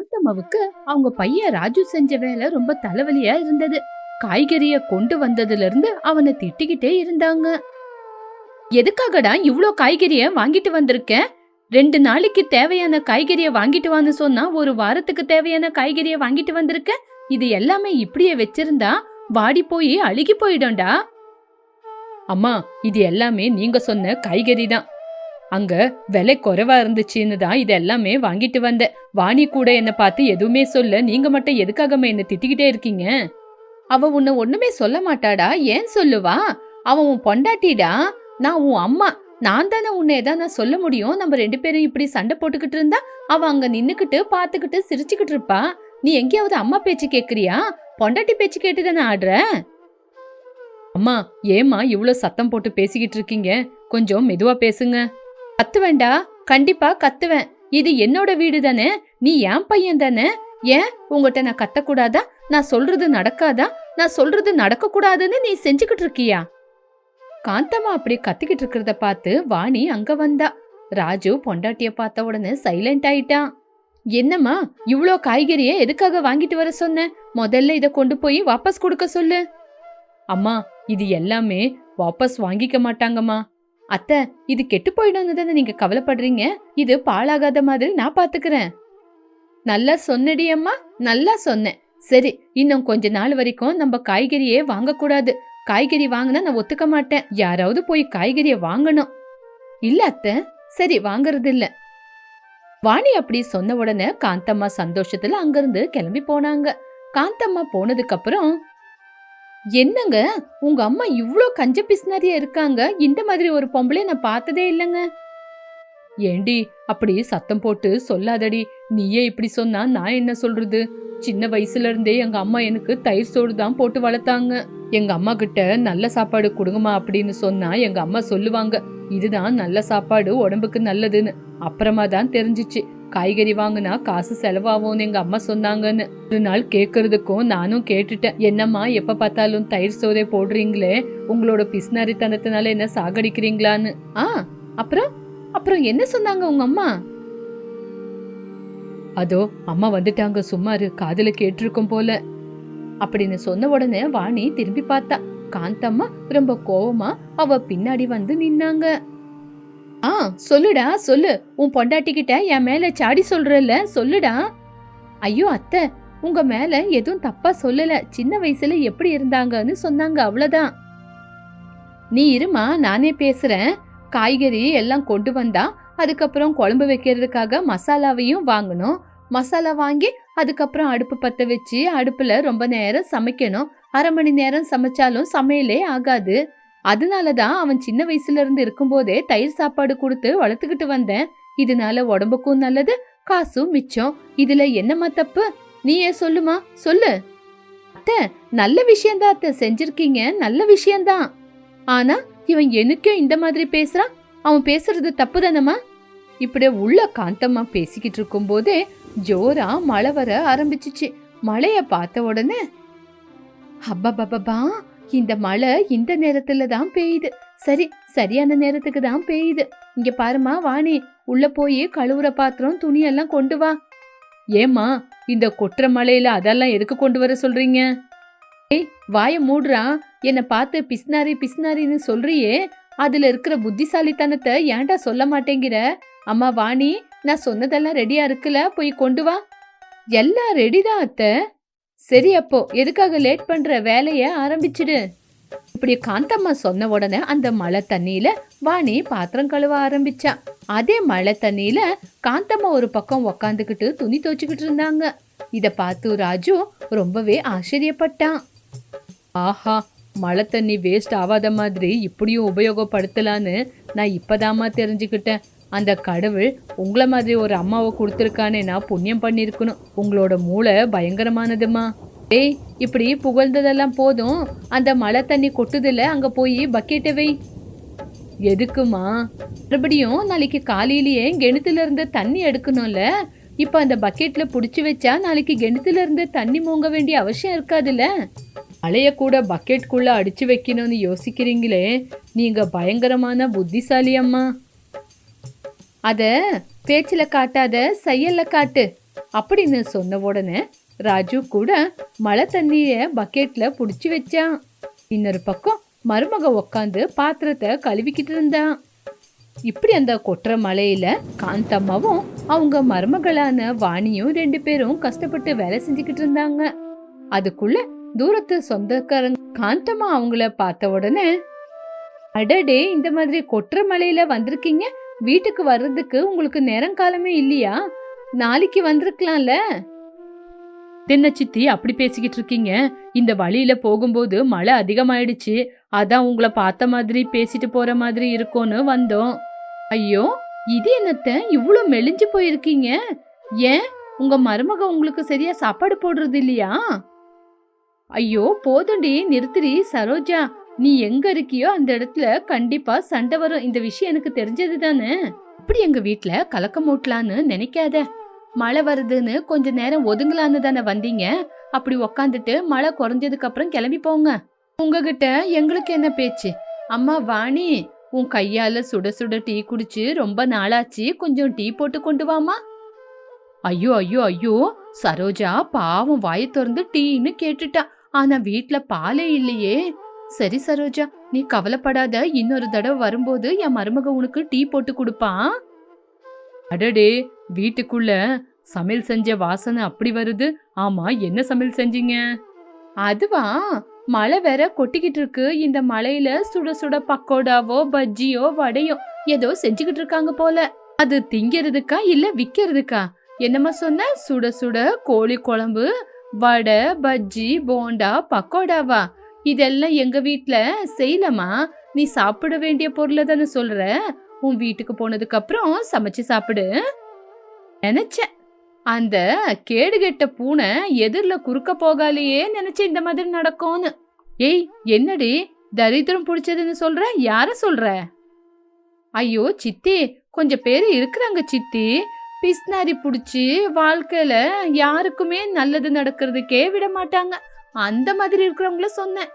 சாந்தம்மாவுக்கு அவங்க பையன் ராஜு செஞ்ச வேலை ரொம்ப தலைவலியா இருந்தது. காய்கறிய கொண்டு வந்ததுல இருந்து அவனை திட்டிக்கிட்டே இருந்தாங்க. எதுக்காகடா இவ்ளோ காய்கறிய வாங்கிட்டு வந்திருக்கேன்? ரெண்டு நாளைக்கு தேவையான காய்கறிய வாங்கிட்டு வான்னு சொன்னா ஒரு வாரத்துக்கு தேவையான காய்கறிய வாங்கிட்டு வந்திருக்க? இது எல்லாமே இப்படியே வச்சிருந்தா வாடி போய் அழுகி போயிடும்டா. அம்மா இது எல்லாமே நீங்க சொன்ன காய்கறி தான் அங்க விலை குறைவா இருந்துச்சுன்னு தான் இது எல்லாமே வாங்கிட்டு வந்தேன் வாணி கூட என்னை பார்த்து எதுவுமே சொல்ல நீங்க மட்டும் எதுக்காகம்மா என்ன திட்டிக்கிட்டே இருக்கீங்க? அவ உன்னை ஒண்ணுமே சொல்ல மாட்டாடா ஏன் சொல்லுவா? அவன் உன் பொண்டாட்டிடா. நான் உன் அம்மா. நான் தானே உன்னை எதா நான் சொல்ல முடியும்? நம்ம ரெண்டு பேரும் இப்படி சண்டை போட்டுக்கிட்டு இருந்தா அவ அங்க நின்னுக்கிட்டு பாத்துக்கிட்டு சிரிச்சுக்கிட்டு இருப்பா. நீ எங்கேயாவது அம்மா பேச்சு கேக்குறியா? பொண்டாட்டி பேச்சு கேட்டு தானே ஆடுற? அம்மா ஏம்மா இவ்வளோ சத்தம் போட்டு பேசிக்கிட்டு இருக்கீங்க? கொஞ்சம் மெதுவா பேசுங்க. கத்துவேண்டா கண்டிப்பா கத்துவேன். இது என்னோட வீடு தானே நீ என் பையன் தானே ஏன்? உங்ககிட்ட நான் கத்தக்கூடாதா? நான் சொல்றது நடக்காதா? நான் சொல்றது நடக்க கூடாதுன்னு நீ செஞ்சுக்கிட்டு இருக்கியா? காந்தம்மா அப்படி கத்திக்கிட்டு இருக்கிறத பார்த்து வாணி அங்க வந்தா. ராஜு பொண்டாட்டிய பார்த்த உடனே சைலண்ட் ஆயிட்டான். என்னம்மா இவ்வளோ காய்கறியை எதுக்காக வாங்கிட்டு வர சொன்ன? முதல்ல இதை கொண்டு போய் வாபஸ் கொடுக்க சொல்லு. அம்மா இது எல்லாமே வாபஸ் வாங்கிக்க மாட்டாங்கம்மா. அத்தை இது கெட்டு போயிடும்னு தானே நீங்க கவலைப்படுறீங்க. இது பாழாகாத மாதிரி நான் பாத்துக்கிறேன். நல்லா சொன்னடி அம்மா நல்லா சொன்னேன். சரி இன்னும் கொஞ்ச நாள் வரைக்கும் நம்ம காய்கறியே வாங்கக்கூடாது. காய்கறி வாங்கினா நான் ஒத்துக்க மாட்டேன். யாராவது போய் காய்கறியை வாங்கணும். இல்ல அத்தை சரி வாங்கறது இல்ல வாணி அப்படி சொன்ன உடனே காந்தம்மா சந்தோஷத்துல அங்கிருந்து கிளம்பி போனாங்க. காந்தம்மா போனதுக்கு அப்புறம் என்னங்க? உங்க அம்மா இவ்ளோ கஞ்ச பிசினாரியா இருக்காங்க. இந்த மாதிரி ஒரு பொம்பளை நான் பார்த்ததே இல்லைங்க. ஏண்டி அப்படி சத்தம் போட்டு சொல்லாதடி. நீயே இப்படி சொன்னா நான் என்ன சொல்றது? சின்ன வயசுல இருந்தே எங்க அம்மா எனக்கு தயிர் சோறு தான் போட்டு வளர்த்தாங்க. எங்க அம்மா கிட்ட நல்ல சாப்பாடு கொடுங்கம்மா அப்படின்னு சொன்னா எங்க அம்மா சொல்லுவாங்க. இதுதான் நல்ல சாப்பாடு உடம்புக்கு நல்லதுன்னு. அப்புறமா தான் தெரிஞ்சிச்சு. காய்கறி வாங்கினா காசு செலவாகும்னு எங்க அம்மா சொன்னாங்கன்னு. ஒரு நாள் கேக்குறதுக்கும் நானும் கேட்டுட்டேன். என்னம்மா எப்ப பார்த்தாலும் தயிர் சோதை போடுறீங்களே? உங்களோட பிஸ்னாரித்தனத்தினால என்ன சாகடிக்கிறீங்களான்னு. ஆ அப்புறம்? அப்புறம் என்ன சொன்னாங்க உங்க அம்மா? அதோ அம்மா வந்துட்டாங்க. சும்மாரு காதல கேட்டிருக்கும் போல. அப்படின்னு சொன்ன உடனே வாணி திரும்பி பார்த்தா. காந்தம்மா ரொம்ப கோவமா அவ பின்னாடி வந்து நின்னாங்க. ஆ சொல்லுடா சொல்லு. உன் பொண்டாட்டிக்கிட்ட என் மேல சாடி சொல்றல சொல்லுடா. ஐயோ அத்தை உங்க மேல எதுவும் தப்பா சொல்லல. சின்ன வயசுல எப்படி இருந்தாங்கன்னு சொன்னாங்க அவ்வளவுதான். நீ இருமா நானே பேசுறேன். காய்கறி எல்லாம் கொண்டு வந்தா அதுக்கப்புறம் குழம்பு வைக்கிறதுக்காக மசாலாவையும் வாங்கணும். மசாலா வாங்கி அதுக்கப்புறம் அடுப்பு பற்ற வச்சு அடுப்பில் ரொம்ப நேரம் சமைக்கணும். அரை மணி நேரம் சமைச்சாலும் சமையலே ஆகாது. அதனால தான் அவன் சின்ன வயசுல இருந்து இருக்கும்போதே தயிர் சாப்பாடு கொடுத்து வளர்த்துக்கிட்டு வந்தேன். இதனால உடம்புக்கும் நல்லது காசும் மிச்சம். இதுல என்னம்மா தப்பு? நீயே சொல்லுமா? சொல்லு. அத்தை நல்ல விஷயம்தான் அத்தை. செஞ்சிருக்கீங்க நல்ல விஷயம்தான். ஆனா இவன் எனக்கே இந்த மாதிரி பேசுறான். அவன் பேசுறது தப்பு தானம்மா இப்படி உள்ள காந்தம்மா பேசிக்கிட்டு இருக்கும்போதே ஜோரா மழை வர ஆரம்பிச்சிச்சு. மழைய பார்த்த உடனே அப்பப்பப்பா இந்த மழை இந்த நேரத்துல தான் பெய்யுது. சரி சரியான நேரத்துக்கு தான் பெய்யுது. இங்க பாருமா வாணி உள்ள போய் கழுவுற பாத்திரம் துணி எல்லாம் கொண்டு வா. ஏம்மா இந்த கொட்டுற மழையில அதெல்லாம் எதுக்கு கொண்டு வர சொல்றீங்க? ஏய் வாய மூடுறா. என்னை பார்த்து பிஸ்னாரி பிஸ்னாரின்னு சொல்றியே. அதுல இருக்கிற புத்திசாலித்தனத்தை ஏன்டா சொல்ல மாட்டேங்கிற? அம்மா வாணி நான் சொன்னதெல்லாம் ரெடியா இருக்குல்ல? போய் கொண்டு வா. எல்லாம் ரெடிதான் அத்தை. சரி அப்போ எதுக்காக லேட் பண்ற வேலைய ஆரம்பிச்சிடு. இப்படி காந்தம்மா சொன்ன உடனே அந்த மழை தண்ணியில வாணி பாத்திரம் கழுவ ஆரம்பிச்சா. அதே மழை தண்ணியில காந்தம்மா ஒரு பக்கம் உக்காந்துக்கிட்டு துணி துவச்சுக்கிட்டு இருந்தாங்க. இத பார்த்து ராஜு ரொம்பவே ஆச்சரியப்பட்டான். ஆஹா மழை தண்ணி வேஸ்ட் ஆகாத மாதிரி இப்படியும் உபயோகப்படுத்தலான்னு நான் இப்போதாம்மா தெரிஞ்சுக்கிட்டேன். அந்த கடவுள் உங்களை மாதிரி ஒரு அம்மாவை கொடுத்துருக்கானே நான் புண்ணியம் பண்ணியிருக்கணும். உங்களோட மூளை பயங்கரமானதுமா டேய் இப்படி புகழ்ந்ததெல்லாம் போதும். அந்த மழை தண்ணி கொட்டுதில்ல அங்கே போய் பக்கெட்டை வை. எதுக்குமா மறுபடியும் நாளைக்கு காலையிலேயே கிணத்துல இருந்து தண்ணி எடுக்கணும்ல. இப்போ அந்த பக்கெட்டில் பிடிச்சி வச்சா நாளைக்கு கிணத்துல இருந்து தண்ணி மூங்க வேண்டிய அவசியம் இருக்காதுல்ல. மழைய கூட பக்கெட்டுக்குள்ளே அடித்து வைக்கணும்னு யோசிக்கிறீங்களே. நீங்கள் பயங்கரமான புத்திசாலி அம்மா அத பேச்சில் காட்டாத செயல்ல காட்டு அப்படின்னு சொன்ன உடனே ராஜு கூட மழை தண்ணிய பக்கெட்ல புடிச்சு வச்சான். இன்னொரு பக்கம் மருமக உக்காந்து பாத்திரத்தை கழுவிக்கிட்டு இருந்தான் இப்படி அந்த கொட்டுற மலையில காந்தம்மாவும் அவங்க மருமகளான வாணியும் ரெண்டு பேரும் கஷ்டப்பட்டு வேலை செஞ்சுக்கிட்டு இருந்தாங்க. அதுக்குள்ள தூரத்து சொந்தக்காரங்க காந்தம்மா அவங்கள பார்த்த உடனே அடடே இந்த மாதிரி கொட்டுற மலையில வந்திருக்கீங்க? வீட்டுக்கு வர்றதுக்கு உங்களுக்கு நேரம் காலமே இல்லையா? நாளைக்கு வந்திருக்கலாம்ல. தென்ன சித்தி அப்படி பேசிக்கிட்டு இருக்கீங்க. இந்த வழியில போகும்போது மழை அதிகமாயிடுச்சு. அதான் உங்களை பார்த்த மாதிரி பேசிட்டு போற மாதிரி இருக்கும்னு வந்தோம். ஐயோ இது என்னத்த? இவ்வளோ மெலிஞ்சு போயிருக்கீங்க. ஏன்? உங்க மருமக உங்களுக்கு சரியா சாப்பாடு போடுறது இல்லையா? ஐயோ போதுண்டி நிறுத்திரி சரோஜா. நீ எங்க இருக்கியோ அந்த இடத்துல கண்டிப்பா சண்டை வரும். இந்த விஷயம் எனக்கு தெரிஞ்சது தானே இப்படி எங்க வீட்டுல கலக்கம் மூட்டலான்னு நினைக்காத. மழை வருதுன்னு கொஞ்ச நேரம் ஒதுங்கலான்னு தானே வந்தீங்க. அப்படி உக்காந்துட்டு மழை குறைஞ்சதுக்கு அப்புறம் கிளம்பி போங்க. உங்ககிட்ட எங்களுக்கு என்ன பேச்சு? அம்மா வாணி உன் கையால சுட சுட டீ குடிச்சு ரொம்ப நாளாச்சு. கொஞ்சம் டீ போட்டு கொண்டு வாமா ஐயோ ஐயோ ஐயோ சரோஜா பாவம் வாயை திறந்து டீன்னு கேட்டுட்டா. ஆனா வீட்டுல பாலே இல்லையே. சரி சரோஜா. நீ கவலைப்படாத. இன்னொரு தடவை வரும்போது என் மருமக உனக்கு டீ போட்டு கொடுப்பான் அடடே வீட்டுக்குள்ள சமையல் செஞ்ச வாசனை அப்படி வருது. ஆமா என்ன சமையல் செஞ்சீங்க? அதுவா? மழை வேற கொட்டிக்கிட்டு இருக்கு. இந்த மழையில சுட சுட பக்கோடாவோ பஜ்ஜியோ வடையோ ஏதோ செஞ்சுக்கிட்டு இருக்காங்க போல. அது திங்கிறதுக்கா இல்ல விக்கிறதுக்கா? என்னம்மா சொன்ன? சுட சுட கோழி குழம்பு வடை பஜ்ஜி போண்டா பக்கோடாவா? இதெல்லாம் எங்க வீட்ல செய்யலமா நீ சாப்பிட வேண்டிய பொருளை தானே சொல்ற. உன் வீட்டுக்கு போனதுக்கு அப்புறம் சமைச்சு சாப்பிடு. நினைச்சேன். அந்த கேடுகெட்ட பூனை எதிர்ல குறுக்க போகாலேயே நினைச்சு இந்த மாதிரி நடக்கும்னு. ஏய் என்னடி? தரித்திரம் பிடிச்சதுன்னு சொல்ற? யார சொல்ற? ஐயோ சித்தி. கொஞ்சம் பேர் இருக்கிறாங்க சித்தி. பிஸ்னாரி பிடிச்சி வாழ்க்கையில யாருக்குமே நல்லது நடக்கிறதுக்கே விட மாட்டாங்க. அந்த மாதிரி இருக்கிறவங்கள சொன்னேன்.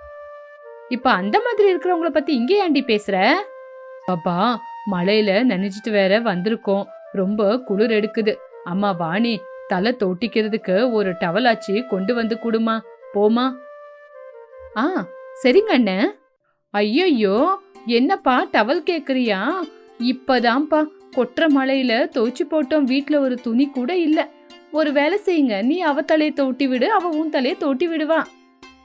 இப்ப அந்த மாதிரி இருக்கிறவங்கள பத்தி இங்கே ஏண்டி பேசுற? பாப்பா மழையில நனைஞ்சிட்டு வேற வந்திருக்கோம். ரொம்ப குளிர் எடுக்குது. அம்மா வாணி தலை தோட்டிக்கிறதுக்கு ஒரு டவலாச்சு கொண்டு வந்து கொடுமா. போமா ஆ சரிங்க அண்ணன் ஐயையோ என்னப்பா டவல் கேக்குறியா? இப்பதான்ப்பா கொட்டுற மழையில துவைச்சு போட்டோம். வீட்டுல ஒரு துணி கூட இல்லை. ஒரு வேலை செய்யுங்க. நீ அவ தலையை தோட்டி விடு அவ உன் தலையை தோட்டி விடுவா.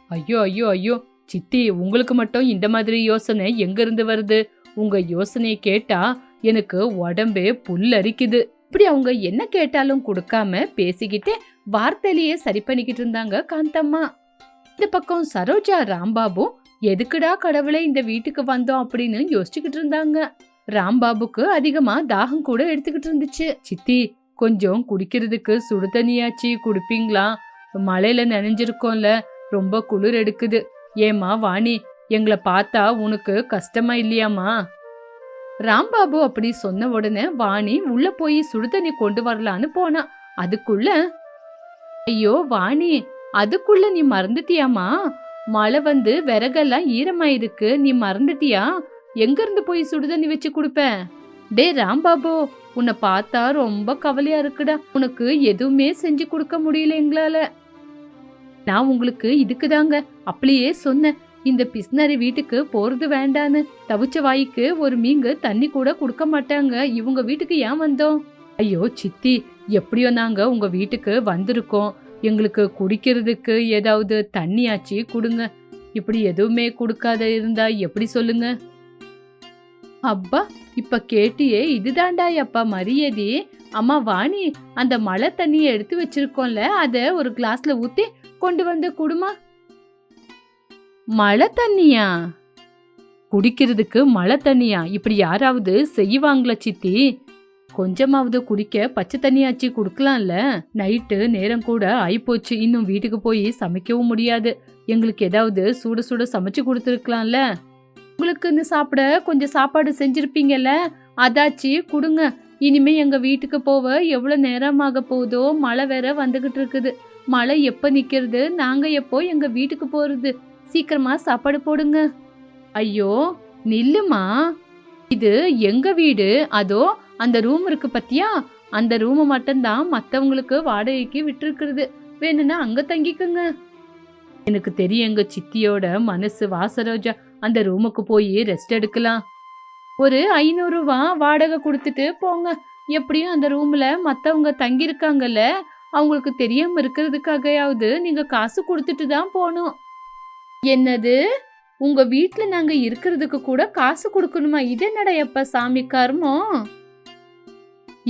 ஐயோ ஐயோ ஐயோ. சித்தி உங்களுக்கு மட்டும் இந்த மாதிரி யோசனை எங்க இருந்து வருது? உங்க யோசனையை கேட்டா எனக்கு உடம்பே புல்லரிக்குது. இப்படி அவங்க என்ன கேட்டாலும் கொடுக்காம பேசிக்கிட்டே வார்த்தையிலேயே சரி பண்ணிக்கிட்டு இருந்தாங்க காந்தம்மா. இந்த பக்கம் சரோஜா ராம்பாபு எதுக்குடா கடவுளை இந்த வீட்டுக்கு வந்தோம்? அப்படின்னு யோசிச்சுக்கிட்டு இருந்தாங்க. ராம்பாபுக்கு அதிகமா தாகம் கூட எடுத்துக்கிட்டு இருந்துச்சு. சித்தி கொஞ்சம் குடிக்கிறதுக்கு சுடு தண்ணியாச்சி குடிப்பீங்களா? மழையில நனைஞ்சிருக்கோம்ல ரொம்ப குளிர் எடுக்குது. ஏமா வாணி எங்களை பார்த்தா உனக்கு கஷ்டமா இல்லையாமா ராம்பாபு அப்படி சொன்ன உடனே வாணி உள்ள போய் சுடுதண்ணி கொண்டு வரலான்னு போனா. அதுக்குள்ள ஐயோ வாணி அதுக்குள்ள நீ மறந்துட்டியாமா மழை வந்து விறகெல்லாம் ஈரமாயிருக்கு நீ மறந்துட்டியா? எங்க இருந்து போய் சுடுதண்ணி வச்சு கொடுப்ப? டே ராம்பாபு உன்னை பார்த்தா ரொம்ப கவலையா இருக்குடா. உனக்கு எதுவுமே செஞ்சு கொடுக்க முடியல எங்களால. நான் உங்களுக்கு இதுக்குதாங்க அப்படியே சொன்னேன். இந்த பிஸ்னரி வீட்டுக்கு போறது வேண்டான்னு. தவிச்ச வாய்க்கு ஒரு மீங்கு தண்ணி கூட கொடுக்க மாட்டாங்க. இவங்க வீட்டுக்கு ஏன் வந்தோம்? ஐயோ சித்தி எப்படியோ நாங்க உங்க வீட்டுக்கு வந்திருக்கோம். எங்களுக்கு குடிக்கிறதுக்கு ஏதாவது தண்ணியாச்சு கொடுங்க. இப்படி எதுவுமே கொடுக்காத இருந்தா எப்படி சொல்லுங்க? அப்பா இப்ப கேட்டியே இதுதான்டா அப்பா மரியாதி. அம்மா வாணி அந்த மழை தண்ணியை எடுத்து வச்சிருக்கோம்ல அதை ஒரு கிளாஸ்ல ஊத்தி கொண்டு வந்து குடுமா? மழை தண்ணியா? குடிக்கிறதுக்கு மழை தண்ணியா? இப்படி யாராவது செய்வாங்களா சித்தி. கொஞ்சமாவது குடிக்க பச்சை தண்ணியாச்சு கொடுக்கலாம்ல. நைட்டு நேரம் கூட ஆயிப்போச்சு. இன்னும் வீட்டுக்கு போய் சமைக்கவும் முடியாது. எங்களுக்கு ஏதாவது சூட சூட சமைச்சு கொடுத்துருக்கலாம்ல. உங்களுக்குன்னு சாப்பிட கொஞ்சம் சாப்பாடு செஞ்சிருப்பீங்கல்ல? அதாச்சு கொடுங்க. இனிமே எங்க வீட்டுக்கு போக எவ்வளோ நேரமாக போகுதோ மழை வேற வந்துகிட்டு இருக்குது. மழை எப்போ நிற்கிறது நாங்கள் எப்போ எங்க வீட்டுக்கு போகிறது சீக்கிரமா சாப்பாடு போடுங்க. ஐயோ நில்லுமா? இது எங்க வீடு? அதோ அந்த ரூம் இருக்கு பத்தியா? அந்த ரூமை மட்டும்தான் மற்றவங்களுக்கு வாடகைக்கு விட்டுருக்குறது. வேணும்னா அங்கே தங்கிக்குங்க. எனக்கு தெரியும் எங்க சித்தியோட மனசு வாசரோஜா அந்த ரூமுக்கு போய் ரெஸ்ட் எடுக்கலாம். ஒரு ஐநூறுவா வாடகை கொடுத்துட்டு போங்க. எப்படியும் அந்த ரூமில் மற்றவங்க தங்கியிருக்காங்கல்ல அவங்களுக்கு தெரியாம இருக்கிறதுக்காகயாவது நீங்க காசு கொடுத்துட்டு தான் போகணும் என்னது? உங்க வீட்டில் நாங்க இருக்கிறதுக்கு கூட காசு கொடுக்கணுமா? இது என்னடா எப்ப சாமி கர்மம்?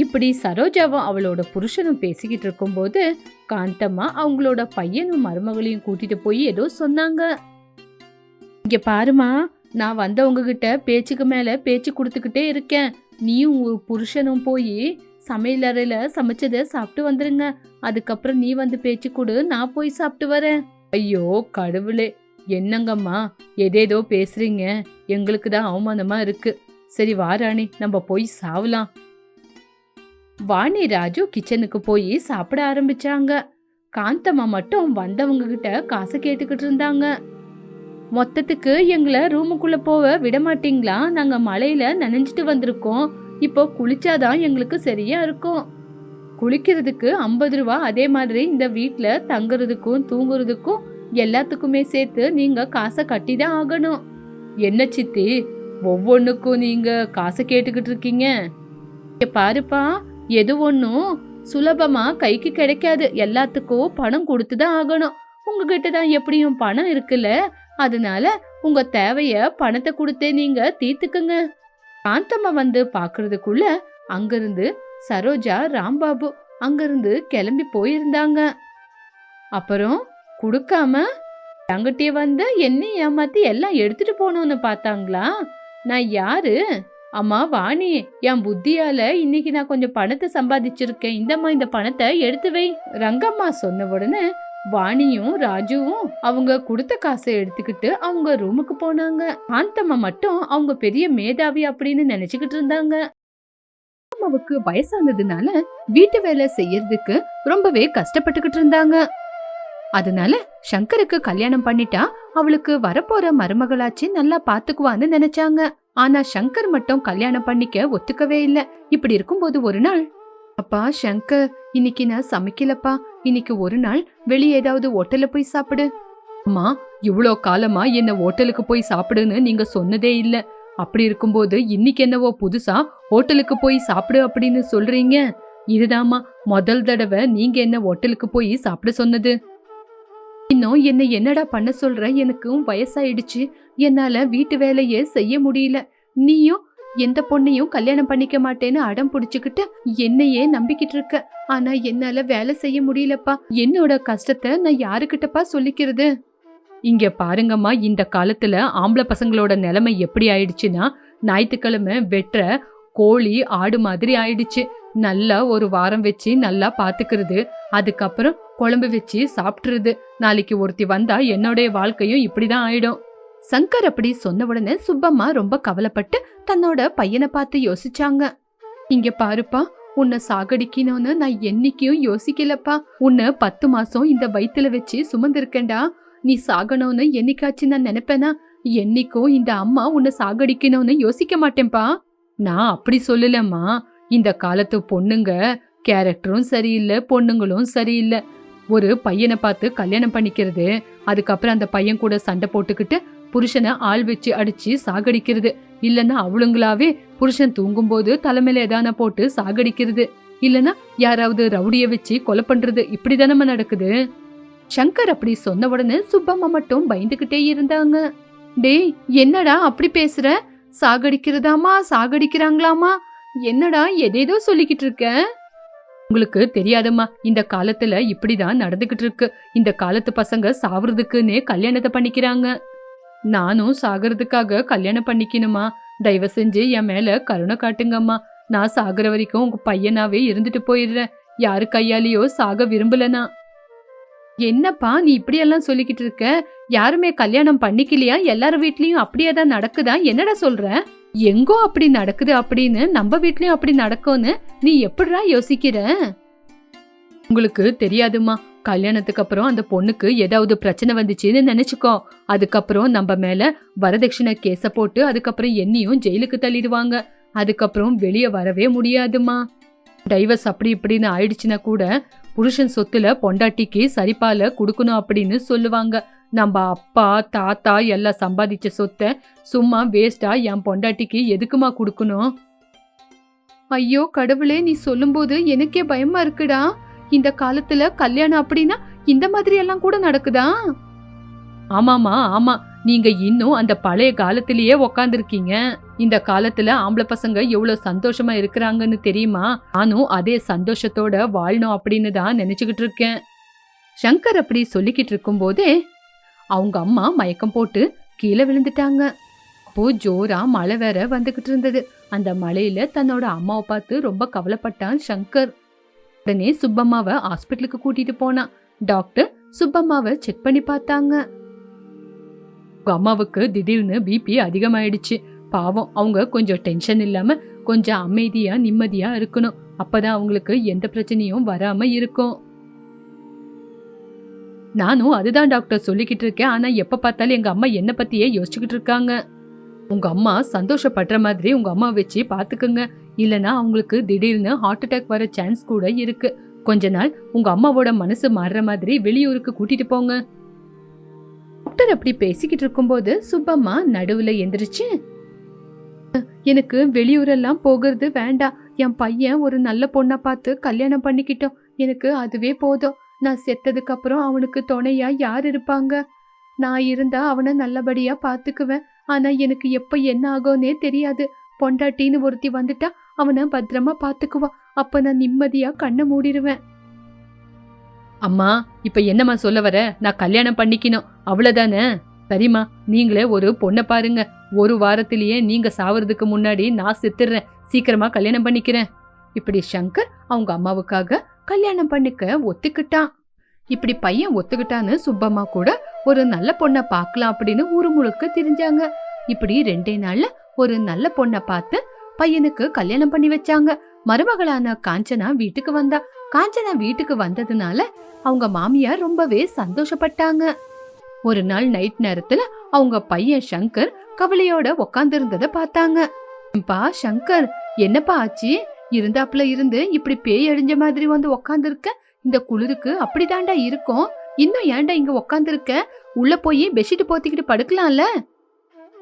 இப்படி சரோஜாவும் அவளோட புருஷனும் பேசிக்கிட்டு இருக்கும்போது காந்தம்மா அவங்களோட பையனும் மருமகளையும் கூட்டிட்டு போய் ஏதோ சொன்னாங்க. இங்க பாருமா நான் வந்தவங்ககிட்ட பேச்சுக்கு மேல பேச்சு கொடுத்துக்கிட்டே இருக்கேன். நீயும் உங்க புருஷனும் போய் சமையலறையில சமைச்சதை சாப்பிட்டு வந்துருங்க. அதுக்கப்புறம் நீ வந்து பேச்சு கொடு நான் போய் சாப்பிட்டு வரேன். ஐயோ கடவுளே என்னங்கம்மா எதேதோ பேசுறீங்க. எங்களுக்கு தான் அவமானமா இருக்கு. சரி வாராணி நம்ம போய் சாவலாம். வாணி ராஜு கிச்சனுக்கு போய் சாப்பிட ஆரம்பிச்சாங்க. காந்தம்மா மட்டும் வந்தவங்க கிட்ட காசு கேட்டுக்கிட்டு இருந்தாங்க. மொத்தத்துக்கு எங்களை ரூமுக்குள்ள போக விட மாட்டீங்களா நாங்க மழையில நனைஞ்சிட்டு வந்திருக்கோம். இப்போ குளிச்சாதான் எங்களுக்கு சரியா இருக்கும். குளிக்கிறதுக்கு ஐம்பது ரூபா அதே மாதிரி இந்த வீட்டில் தங்குறதுக்கும் தூங்குறதுக்கும் எல்லாத்துக்குமே சேர்த்து நீங்க காசை கட்டி தான் ஆகணும். என்ன சித்தி? ஒவ்வொன்றுக்கும் நீங்க காசை கேட்டுக்கிட்டு இருக்கீங்க. பாருப்பா எது ஒன்றும் சுலபமா கைக்கு கிடைக்காது. எல்லாத்துக்கும் பணம் கொடுத்து தான் ஆகணும். உங்ககிட்ட தான் எப்படியும் பணம் இருக்குல்ல? அதனால உங்க தேவைய பணத்தை கொடுத்தே நீங்க தீர்த்துக்குங்க. காந்தம்மா வந்து பாக்குறதுக்குள்ள அங்கிருந்து சரோஜா ராம்பாபு அங்கிருந்து கிளம்பி போயிருந்தாங்க. அப்புறம் கொடுக்காம தங்கிட்டே வந்து என்ன ஏமாத்தி எல்லாம் எடுத்துட்டு போனோன்னு பார்த்தாங்களா? நான் யாரு? அம்மா வாணி என் புத்தியால இன்னைக்கு நான் கொஞ்சம் பணத்தை சம்பாதிச்சிருக்கேன். இந்தம்மா இந்த பணத்தை எடுத்து வை. ரங்கம்மா சொன்ன உடனே வாணியும் ராஜுவும் அவங்க கொடுத்த காசை எடுத்துக்கிட்டு அவங்க ரூமுக்கு போனாங்க. காந்தம்மா மட்டும் அவங்க பெரிய மேதாவி அப்படின்னு நினைச்சுக்கிட்டு இருந்தாங்க. அம்மாவுக்கு வயசானதுனால வீட்டு வேலை செய்யறதுக்கு ரொம்பவே கஷ்டப்பட்டுக்கிட்டு இருந்தாங்க. அதனால சங்கருக்கு கல்யாணம் பண்ணிட்டா அவளுக்கு வரப்போற மருமகளாச்சு நல்லா பாத்துக்குவான்னு நினைச்சாங்க. ஆனா சங்கர் மட்டும் கல்யாணம் பண்ணிக்க ஒத்துக்கவே இல்ல. இப்படி இருக்கும்போது ஒரு நாள் அப்பா சங்கர் இன்னைக்கு நான் சமைக்கலப்பா. இன்னைக்கு ஒரு நாள் வெளியே ஏதாவது ஹோட்டல்ல போய் சாப்பிடு. அம்மா இவ்வளோ காலமா என்ன ஹோட்டலுக்கு போய் சாப்பிடுன்னு நீங்க சொன்னதே இல்ல. அப்படி இருக்கும்போது இன்னைக்கு என்னவோ புதுசா ஹோட்டலுக்கு போய் சாப்பிடு அப்படின்னு சொல்றீங்க. இதுதாம்மா முதல் தடவை நீங்க என்ன ஹோட்டலுக்கு போய் சாப்பிட சொன்னது. இன்னும் என்ன என்னடா பண்ண சொல்ற? எனக்கும் வயசாயிடுச்சு. என்னால வீட்டு வேலையே செய்ய முடியல. நீயும் எந்த பொண்ணையும் கல்யாணம் பண்ணிக்க மாட்டேன்னு அடம் புடிச்சுக்கிட்டு என்னையே நம்பிக்கிட்டு இருக்க. ஆனா என்னால வேலை செய்ய முடியலப்பா. என்னோட கஷ்டத்தை நான் யாருக்கிட்டப்பா சொல்லிக்கிறது? இங்க பாருங்கம்மா இந்த காலத்துல ஆம்பளை பசங்களோட நிலைமை எப்படி ஆயிடுச்சுன்னா ஞாயிற்றுக்கிழமை வெட்டுற கோழி ஆடு மாதிரி ஆயிடுச்சு. நல்லா ஒரு வாரம் வச்சு நல்லா பாத்துக்கிறது அதுக்கப்புறம் குழம்பு வச்சு சாப்பிட்றது நாளைக்கு ஒருத்தி வந்தா என்னுடைய வாழ்க்கையும் இப்படிதான் ஆயிடும். சங்கர் அப்படி சொன்ன உடனே சுப்பம்மா ரொம்ப கவலைப்பட்டு தன்னோட பையனை பார்த்து யோசிச்சாங்க. இங்க பாருப்பா உன்னை சாகடிக்கணும்னு நான் என்னைக்கும் யோசிக்கலப்பா. உன்னை பத்து மாசம் இந்த வயிற்றுல வச்சு சுமந்திருக்கேன்டா. நீ சாகணும்னு என்னைக்காச்சும் நான் நினைப்பேனா? என்னைக்கும் இந்த அம்மா உன்னை சாகடிக்கணும்னு யோசிக்க மாட்டேன்பா நான் அப்படி சொல்லலம்மா. இந்த காலத்து பொண்ணுங்க கேரக்டரும் சரியில்லை பொண்ணுங்களும் சரியில்லை. ஒரு பையனை பார்த்து கல்யாணம் பண்ணிக்கிறது அதுக்கப்புறம் அந்த பையன் கூட சண்டை போட்டுக்கிட்டு புருஷனை ஆள் வச்சு அடிச்சு சாகடிக்கிறது. இல்லைன்னா அவளுங்களாவே புருஷன் தூங்கும்போது தலைமையில ஏதான போட்டு சாகடிக்கிறது. இல்லைன்னா யாராவது ரவுடிய வச்சு கொலை பண்றது இப்படிதானம்மா நடக்குது? சங்கர் அப்படி சொன்ன உடனே சுப்பம்மா மட்டும் பயந்துகிட்டே இருந்தாங்க. டேய் என்னடா அப்படி பேசுற? சாகடிக்கிறதாமா சாகடிக்கிறாங்களாமா என்னடா எதேதோ சொல்லிக்கிட்டு இருக்க? உங்களுக்கு தெரியாதம்மா இந்த காலத்துல இப்படிதான் நடந்துகிட்டு இருக்கு. இந்த காலத்து பசங்க சாவறதுக்குன்னே கல்யாணத்தை பண்ணிக்கிறாங்க. நானும் சாகிறதுக்காக கல்யாணம் பண்ணிக்கணுமா? தயவு செஞ்சு என் மேல கருணை காட்டுங்கம்மா. நான் சாகிற வரைக்கும் உங்க பையனாவே இருந்துட்டு போயிடுறேன். யாரு கையாலேயோ சாக விரும்பலனா? என்னப்பா நீ இப்படியெல்லாம் சொல்லிக்கிட்டு இருக்க? யாருமே கல்யாணம் பண்ணிக்கலையா? எல்லார் வீட்லயும் அப்படியே தான் நடக்குதா? என்னடா சொல்ற? எங்கோ அப்படி நடக்குது அப்படின்னு நம்ம வீட்லயும் அப்படி நடக்கும்னு நீ எப்படிடா யோசிக்கிற? உங்களுக்கு தெரியாதுமா. கல்யாணத்துக்கு அப்புறம் அந்த பொண்ணுக்கு ஏதாவது பிரச்சனை வந்துச்சுன்னு நினைச்சுக்கோ. அதுக்கப்புறம் நம்ம மேல வரதட்சணை கேச போட்டு அதுக்கப்புறம் என்னையும் ஜெயிலுக்கு தள்ளிடுவாங்க. அதுக்கப்புறம் வெளியே வரவே முடியாதுமா டைவர்ஸ் அப்படி இப்படின்னு ஆயிடுச்சுன்னா கூட புருஷன் சொத்துல பொண்டாட்டிக்கு சரிபால கொடுக்கணும் அப்படின்னு சொல்லுவாங்க. நம்ம அப்பா தாத்தா எல்லாம் சம்பாதிச்ச சொத்தை சும்மா வேஸ்டா என் பொண்டாட்டிக்கு எதுக்குமா கொடுக்கணும்? ஐயோ கடவுளே நீ சொல்லும்போது எனக்கே பயமா இருக்குடா. இந்த காலத்துல கல்யாணம் அப்படின்னா இந்த மாதிரி எல்லாம் கூட நடக்குதா? ஆமாமா ஆமா. நீங்க இன்னும் அந்த பழைய காலத்திலேயே உக்காந்துருக்கீங்க. இந்த காலத்துல ஆம்பளை பசங்க எவ்வளவு சந்தோஷமா இருக்கிறாங்கன்னு தெரியுமா? நானும் அதே சந்தோஷத்தோட வாழணும் அப்படின்னு தான் நினைச்சுக்கிட்டு இருக்கேன். சங்கர் அப்படி சொல்லிக்கிட்டு இருக்கும்போதே அவங்க அம்மா மயக்கம் போட்டு கீழே விழுந்துட்டாங்க. அப்போ ஜோரா மழை வேற வந்துகிட்டு இருந்தது. அந்த மழையில தன்னோட அம்மாவை பார்த்து ரொம்ப கவலைப்பட்டான் சங்கர். உடனே சுப்பம்மாவை ஹாஸ்பிட்டலுக்கு கூட்டிட்டு போனான் டாக்டர் சுப்பம்மாவை செக் பண்ணி பார்த்தாங்க. உங்க அம்மாவுக்கு திடீர்னு பிபி அதிகமாயிடுச்சு. பாவம் அவங்க கொஞ்சம் டென்ஷன் இல்லாம கொஞ்சம் அமைதியா நிம்மதியா இருக்கணும். அப்பதான் அவங்களுக்கு எந்த பிரச்சனையும் வராம இருக்கும். நானும் அதுதான் டாக்டர் சொல்லிக்கிட்டு இருக்கேன். ஆனா எப்ப பார்த்தாலும் எங்க அம்மா என்ன பத்தியே யோசிச்சுக்கிட்டு இருக்காங்க. உங்க அம்மா சந்தோஷப்படுற மாதிரி உங்க அம்மா வச்சு பாத்துக்குங்க. இல்லனா அவங்களுக்கு திடீர்னு ஹார்ட் அட்டாக் வர சான்ஸ் கூட இருக்கு. கொஞ்ச நாள் உங்க அம்மாவோட மனசு மாறுற மாதிரி வெளியூருக்கு கூட்டிட்டு போங்க. டாக்டர் அப்படி பேசிக்கிட்டு இருக்கும்போது சுப்பம்மா நடுவுல எந்திரிச்சு எனக்கு வெளியூரெல்லாம் போகிறது வேண்டாம் என் பையன் ஒரு நல்ல பொண்ணை பார்த்து கல்யாணம் பண்ணிக்கிட்டோம் எனக்கு அதுவே போதும். நான் செத்ததுக்கு அப்புறம் அவனுக்கு துணையா யார் இருப்பாங்க? நான் இருந்தா அவனை நல்லபடியா பாத்துக்குவேன். ஆனா எனக்கு எப்ப என்ன ஆகும்னே தெரியாது. பொண்டாட்டின்னு ஒருத்தி வந்துட்டா அவனை பத்திரமா பாத்துக்குவா. அப்ப நான் நிம்மதியா கண்ணை மூடிடுவேன் அம்மா இப்ப என்னம்மா சொல்ல வர? நான் கல்யாணம் பண்ணிக்கணும். அவ்வளவுதானே? சரிம்மா நீங்களே ஒரு பொண்ணை பாருங்க. ஒரு வாரத்திலேயே நீங்க சாவறதுக்கு முன்னாடி நான் செத்துடுறேன் சீக்கிரமா கல்யாணம் பண்ணிக்கிறேன். இப்படி சங்கர் அவங்க அம்மாவுக்காக கல்யாணம் பண்ணிக்க ஒத்துக்கிட்டான். இப்படி பையன் ஒத்துக்கிட்டான்னு சுப்பம்மா கூட ஒரு நல்ல பொண்ணை பார்க்கலாம் அப்படின்னு ஊரு முழுக்க தெரிஞ்சாங்க. இப்படி ரெண்டே நாள்ல ஒரு நல்ல பொண்ணை பார்த்து பையனுக்கு கல்யாணம் பண்ணி வச்சாங்க. மருமகளான காஞ்சனா வீட்டுக்கு வந்தா. காஞ்சனா வீட்டுக்கு வந்ததுனால அவங்க மாமியார் ரொம்பவே சந்தோஷப்பட்டாங்க. ஒரு நாள் நைட் நேரத்துல அவங்க பையன் சங்கர் கவலையோட உக்காந்துருந்தத பார்த்தாங்க. பா சங்கர் என்னப்பா ஆச்சு? இருந்தாப்புல இருந்து இப்படி பேய் அழிஞ்ச மாதிரி வந்து உக்காந்துருக்க? இந்த குளிருக்கு அப்படிதாண்டா இருக்கும். இன்னும் ஏன்டா இங்க உக்காந்துருக்க? உள்ள போய் பெட்ஷீட் போத்திக்கிட்டு படுக்கலாம்ல?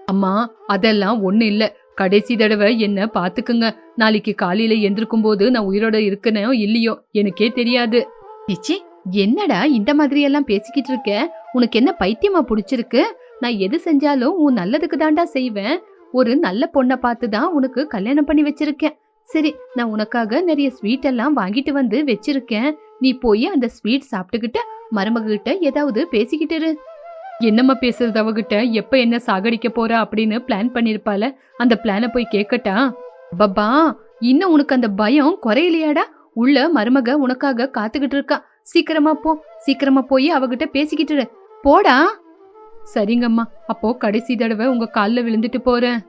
அம்மா அதெல்லாம் ஒண்ணு இல்ல. கடைசி தடவை என்ன பாத்துக்குங்க. நாளைக்கு காலையில எந்திருக்கும் போது நான் உயிரோட இருக்கனோ இல்லையோ எனக்கே தெரியாது. பிச்சி என்னடா இந்த மாதிரி எல்லாம் பேசிக்கிட்டு இருக்க? உனக்கு என்ன பைத்தியமா புடிச்சிருக்கு? நான் எது செஞ்சாலும் உன் நல்லதுக்கு தாண்டா செய்வேன். ஒரு நல்ல பொண்ணை பார்த்து தான் உனக்கு கல்யாணம் பண்ணி வச்சிருக்கேன். சரி நான் உனக்காக நிறைய ஸ்வீட் எல்லாம் வாங்கிட்டு வந்து வச்சிருக்கேன். நீ போய் அந்த ஸ்வீட் சாப்பிட்டுக்கிட்டு மருமகிட்ட ஏதாவது பேசிக்கிட்டு இரு. என்னம்மா பேசுறது அவகிட்ட? எப்ப என்ன சாகடிக்க போறா அப்படின்னு பிளான் பண்ணிருப்பால அந்த பிளான போய் கேட்கட்டா பப்பா இன்னும் உனக்கு அந்த பயம் குறையலையாடா? உள்ள மருமக உனக்காக காத்துக்கிட்டு இருக்கா. சீக்கிரமா போ சீக்கிரமா போய் அவகிட்ட பேசிக்கிட்டு போடா. சரிங்கம்மா அப்போ கடைசி தடவை உங்க கால்ல விழுந்துட்டு போறேன்.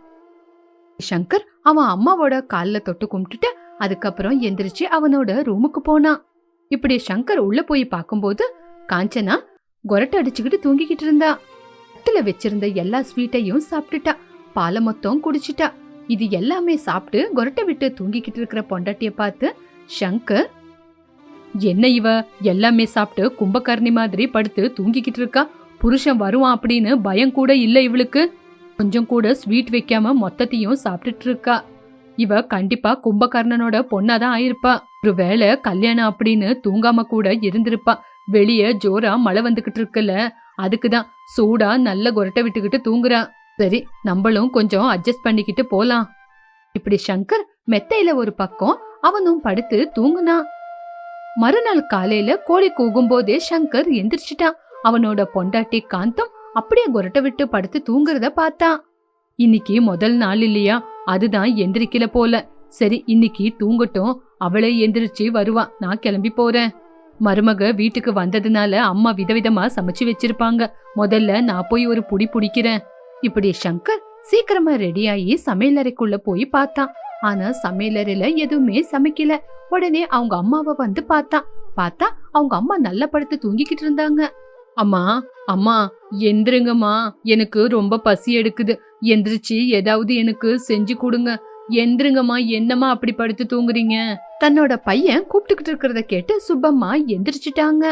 சங்கர் அவன் அம்மாவோட கால்ல தொட்டு கும்பிட்டுட்டு அதுக்கப்புறம் எந்திரிச்சு அவனோட ரூமுக்கு போனான் இப்படி சங்கர் உள்ள போய் பார்க்கும்போது காஞ்சனா கொரட்டை அடிச்சுக்கிட்டு தூங்கிக்கிட்டு இருந்தா. தட்டுல வச்சிருந்த எல்லா ஸ்வீட்டையும் சாப்பிட்டுட்டா. பாலை மொத்தம் குடிச்சிட்டா. இது எல்லாமே சாப்பிட்டு கொரட்டை விட்டு தூங்கிக்கிட்டு இருக்கிற பொண்டாட்டிய பார்த்து சங்கர் என்ன இவ? எல்லாமே சாப்பிட்டு கும்பகர்ணி மாதிரி படுத்து தூங்கிக்கிட்டு இருக்கா? புருஷன் வருவான் அப்படின்னு பயம் கூட இல்ல இவளுக்கு. கொஞ்சம் கூட ஸ்வீட் வைக்காம மொத்தத்தையும் சாப்பிட்டுட்டு இருக்கா. இவ கண்டிப்பா கும்பகர்ணனோட பொண்ணாதான் ஆயிருப்பா. ஒருவேளை கல்யாணம் அப்படின்னு தூங்காம கூட இருந்திருப்பா. வெளிய ஜோரா மழை வந்துகிட்டு இருக்குல்ல அதுக்குதான் சூடா நல்ல கொரட்டை விட்டுக்கிட்டு தூங்குறா. சரி நம்மளும் கொஞ்சம் அட்ஜஸ்ட் பண்ணிக்கிட்டு போலாம். இப்படி சங்கர் மெத்தையில ஒரு பக்கம் அவனும் படுத்து தூங்குனான் மறுநாள் காலையில கோழி கூகும்போதே சங்கர் எந்திரிச்சிட்டான். அவனோட பொண்டாட்டி காந்தம் அப்படியே கொரட்டை விட்டு படுத்து தூங்குறத பார்த்தான் இன்னைக்கு முதல் நாள் இல்லையா? அதுதான் எந்திரிக்கல போல. சரி இன்னைக்கு தூங்கட்டும். அவளே எந்திரிச்சு வருவா. நான் கிளம்பி போறேன். மருமக வீட்டுக்கு வந்ததுனால அம்மா விதவிதமா சமைச்சு வச்சிருப்பாங்க. முதல்ல நான் போய் ஒரு புடி புடிக்கிறேன். இப்படி சங்கர் சீக்கிரமா ரெடியாகி சமையலறைக்குள்ள போய் பார்த்தான். ஆனா சமையலறையில எதுவுமே சமைக்கல. உடனே அவங்க அம்மாவை வந்து பார்த்தான் பார்த்தா அவங்க அம்மா நல்லா படுத்து தூங்கிக்கிட்டு இருந்தாங்க. அம்மா அம்மா எந்திருங்கம்மா. எனக்கு ரொம்ப பசி எடுக்குது. எந்திரிச்சு ஏதாவது எனக்கு செஞ்சு கொடுங்க. எந்திருங்கம்மா என்னம்மா அப்படி படுத்து தூங்குறீங்க? தன்னோட பையன் கூப்பிட்டுக்கிட்டு இருக்கிறத கேட்டு சுப்பம்மா எந்திரிச்சிட்டாங்க.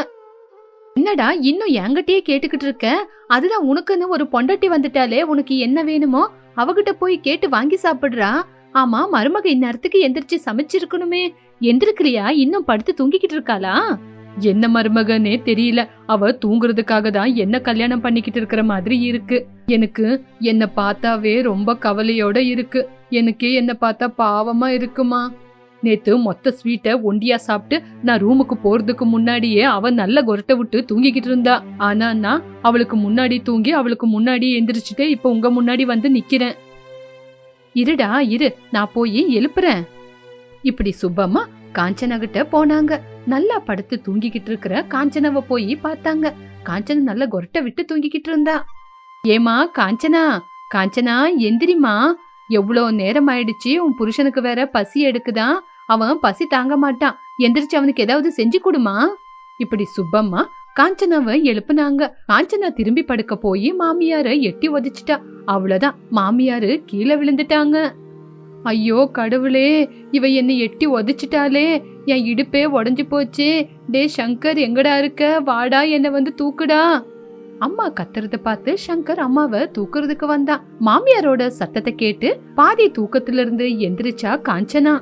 என்னடா இன்னும் என்கிட்டயே கேட்டுக்கிட்டு இருக்க? அதுதான் உனக்குன்னு ஒரு பொண்டாட்டி வந்துட்டாலே உனக்கு என்ன வேணுமோ அவகிட்ட போய் கேட்டு வாங்கி சாப்பிடுறா? ஆமா மருமக இந்நேரத்துக்கு எந்திரிச்சு சமைச்சிருக்கணுமே. எந்திருக்கலையா இன்னும் படுத்து தூங்கிக்கிட்டு இருக்காளா? என்ன மருமகனே தெரியல. அவ தூங்குறதுக்காக தான் என்ன கல்யாணம் பண்ணிக்கிட்டு இருக்கிற மாதிரி இருக்கு. எனக்கு என்ன பார்த்தாவே ரொம்ப கவலையோட இருக்கு. எனக்கே என்ன பார்த்தா பாவமா இருக்குமா? நேத்து மொத்த ஸ்வீட்டை ஒண்டியா சாப்பிட்டு நான் ரூமுக்கு போறதுக்கு முன்னாடியே அவ நல்ல கொரட்டை விட்டு தூங்கிக்கிட்டு இருந்தா. ஆனா நான் அவளுக்கு முன்னாடி தூங்கி அவளுக்கு முன்னாடி எந்திரிச்சுட்டு இப்ப உங்க முன்னாடி வந்து நிக்கிறேன். இருடா இரு. நான் போய் எழுப்புறேன். இப்படி சுப்பம்மா காஞ்சனா கிட்ட போனாங்க. நல்லா படுத்து தூங்கிக்கிட்டு இருக்கிற காஞ்சனாவை போய் பார்த்தாங்க. காஞ்சனா நல்ல கொரட்டை விட்டு தூங்கிக்கிட்டு இருந்தா. ஏமா காஞ்சனா? காஞ்சனா எந்திரிமா எவ்வளோ நேரம் ஆயிடுச்சு உன் புருஷனுக்கு வேற பசி எடுக்குதா? அவன் பசி தாங்க மாட்டான். எந்திரிச்சு அவனுக்கு ஏதாவது செஞ்சு கொடுமா? இப்படி சுப்பம்மா காஞ்சனாவை எழுப்புனாங்க. காஞ்சனா திரும்பி படுக்க போய் மாமியார எட்டி உதைச்சிட்டா. அவ்வளவுதான். மாமியாரு கீழே விழுந்துட்டாங்க. ஐயோ கடவுளே இவ என்னை எட்டி உதைச்சிட்டாலே என் இடுப்பே உடஞ்சி போச்சு. டே சங்கர் எங்கடா இருக்க? வாடா என்னை வந்து தூக்குடா. அம்மா கத்துறத பார்த்து சங்கர் அம்மாவை தூக்குறதுக்கு வந்தான் மாமியாரோட சத்தத்தை கேட்டு பாதி தூக்கத்துல இருந்து எந்திரிச்சா காஞ்சனா.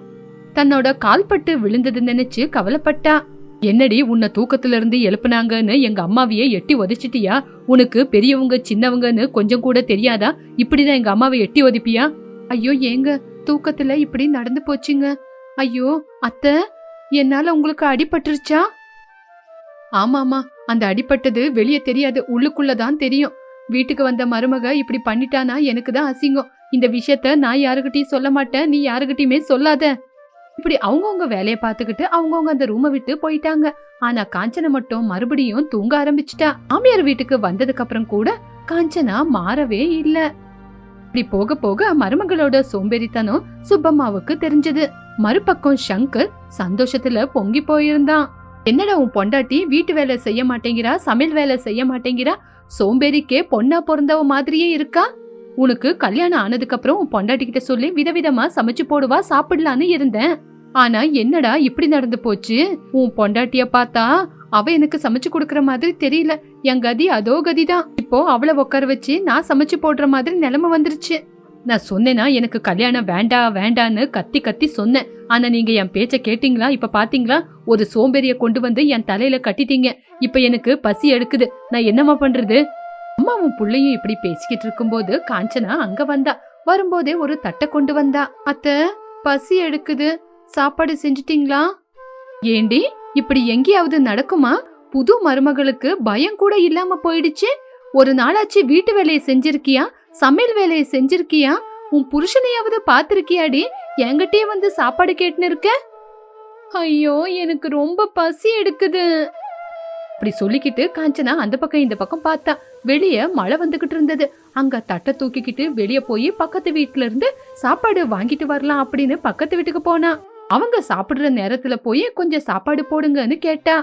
தன்னோட கால்பட்டு விழுந்தது நினைச்சு கவலைப்பட்டா. என்னடி உன்னை தூக்கத்துல இருந்து எழுப்புனாங்கன்னு எங்க அம்மாவையே எட்டி உதைச்சிட்டியா? உனக்கு பெரியவங்க சின்னவங்கன்னு கொஞ்சம் கூட தெரியாதா? இப்படிதான் எங்க அம்மாவை எட்டி உதைப்பியா? ஐயோ ஏங்க தூக்கத்துல இப்படி நடந்து போச்சுங்க. ஐயோ அத்தை என்னால உங்களுக்கு அடிபட்டுருச்சா? ஆமாமா அந்த அடிபட்டது வெளியே தெரியாது உள்ளுக்குள்ளதான் தெரியும். வீட்டுக்கு வந்த மருமக இப்படி பண்ணிட்டானா எனக்கு தான் அசிங்கம். இந்த விஷயத்த நான் யாருகிட்டயும் சொல்ல மாட்டேன் நீ யாருகிட்டயுமே சொல்லாத. இப்படி அவங்கவுங்க வேலையை பார்த்துக்கிட்டு அவங்கவுங்க அந்த ரூமை விட்டு போயிட்டாங்க. ஆனா காஞ்சனா மட்டும் மறுபடியும் தூங்க ஆரம்பிச்சிட்டா. மாமியார் வீட்டுக்கு வந்ததுக்கு அப்புறம் கூட காஞ்சனா மாறவே இல்லை. இப்படி போக போக மருமகளோட சோம்பேறித்தனம் சுப்பம்மாவுக்கு தெரிஞ்சது. மறுபக்கம் சங்கர் சந்தோஷத்துல பொங்கி போயிருந்தான். என்னடா உன் பொண்டாட்டி வீட்டு வேலை செய்ய மாட்டேங்கிறா சமையல் வேலை செய்ய மாட்டேங்கிறா? சோம்பேறிக்கே பொண்ணா பிறந்தவ மாதிரியே இருக்கா? உனக்கு கல்யாணம் ஆனதுக்கு அப்புறம் உன் பொண்டாட்டி கிட்ட சொல்லி விதவிதமா சமைச்சு போடுவா சாப்பிடலான்னு இருந்தேன். ஆனா என்னடா இப்படி நடந்து போச்சு? உன் பொண்டாட்டிய பார்த்தா அவ எனக்கு சமைச்சு கொடுக்கற மாதிரி தெரியல. என் கதி அதோ கதிதான். இப்போ அவளை உட்கார வச்சு நான் சமைச்சு போடுற மாதிரி நிலைமை வந்துருச்சு. நான் சொன்னேனா எனக்கு கல்யாணம் வேண்டா வேண்டான்னு கத்தி கத்தி சொன்னேன். ஆனா நீங்க என் பேச்ச கேட்டீங்களா? இப்ப பாத்தீங்களா? ஒரு சோம்பேறிய கொண்டு வந்து என் தலையில கட்டிட்டீங்க. இப்ப எனக்கு பசி எடுக்குது. நான் என்னம்மா பண்றது? அம்மாவும் புள்ளையும் இப்படி பேசிக்கிட்டு இருக்கும்போது காஞ்சனா அங்க வந்தா. வரும்போதே ஒரு தட்டை கொண்டு வந்தா. அத்த பசி எடுக்குது. சாப்பாடு செஞ்சிட்டீங்களா? ஏண்டி இப்படி எங்கேயாவது நடக்குமா? புது மருமகளுக்கு பயம் கூட இல்லாம போயிடுச்சு. ஒரு நாளாச்சு வீட்டு வேலையை செஞ்சிருக்கியா? சமையல் வேலையை செஞ்சிருக்கியா? உன் புருஷனையாவது பாத்திருக்கியாடி என்கிட்டயே வந்து சாப்பாடு கேட்டுன்னு இருக்க ஐயோ எனக்கு ரொம்ப பசி எடுக்குது. அப்படி சொல்லிக்கிட்டு காஞ்சனா அந்த பக்கம் இந்த பக்கம் பார்த்தா வெளிய மழை வந்துகிட்டு இருந்தது. அங்க தட்டை தூக்கிக்கிட்டு வெளிய போய் பக்கத்து வீட்ல இருந்து சாப்பாடு வாங்கிட்டு வரலாம் அப்படின்னு பக்கத்து வீட்டுக்கு போனா. அவங்க சாப்பிடுற நேரத்துல போய் கொஞ்சம் சாப்பாடு போடுங்கன்னு கேட்டா.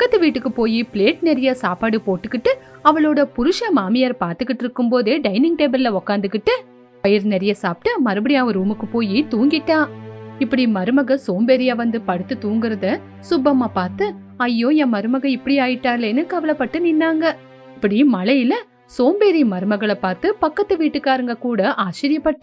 பக்கத்து வீட்டுக்கு போய் பிளேட் நிறைய சாப்பாடு போட்டுக்கிட்டு அவளோட புருஷ மாமியார் பார்த்துக்கிட்டு இருக்கும்போதே டைனிங் டேபிள்ல உக்காந்துக்கிட்டு பயிர் நிறைய சாப்பிட்டு மறுபடியும் அவன் ரூமுக்கு போய் தூங்கிட்டா. இப்படி மருமக சோம்பேறியா வந்து படுத்து தூங்குறத சுப்பம்மா பார்த்து ஐயோ என் மருமக இப்படி ஆயிட்டாளேன்னு கவலைப்பட்டு நின்னாங்க. இப்படி மழையில சோம்பேறி மருமகளை பார்த்து பக்கத்து வீட்டுக்காரங்க கூட ஆச்சரியப்பட்டு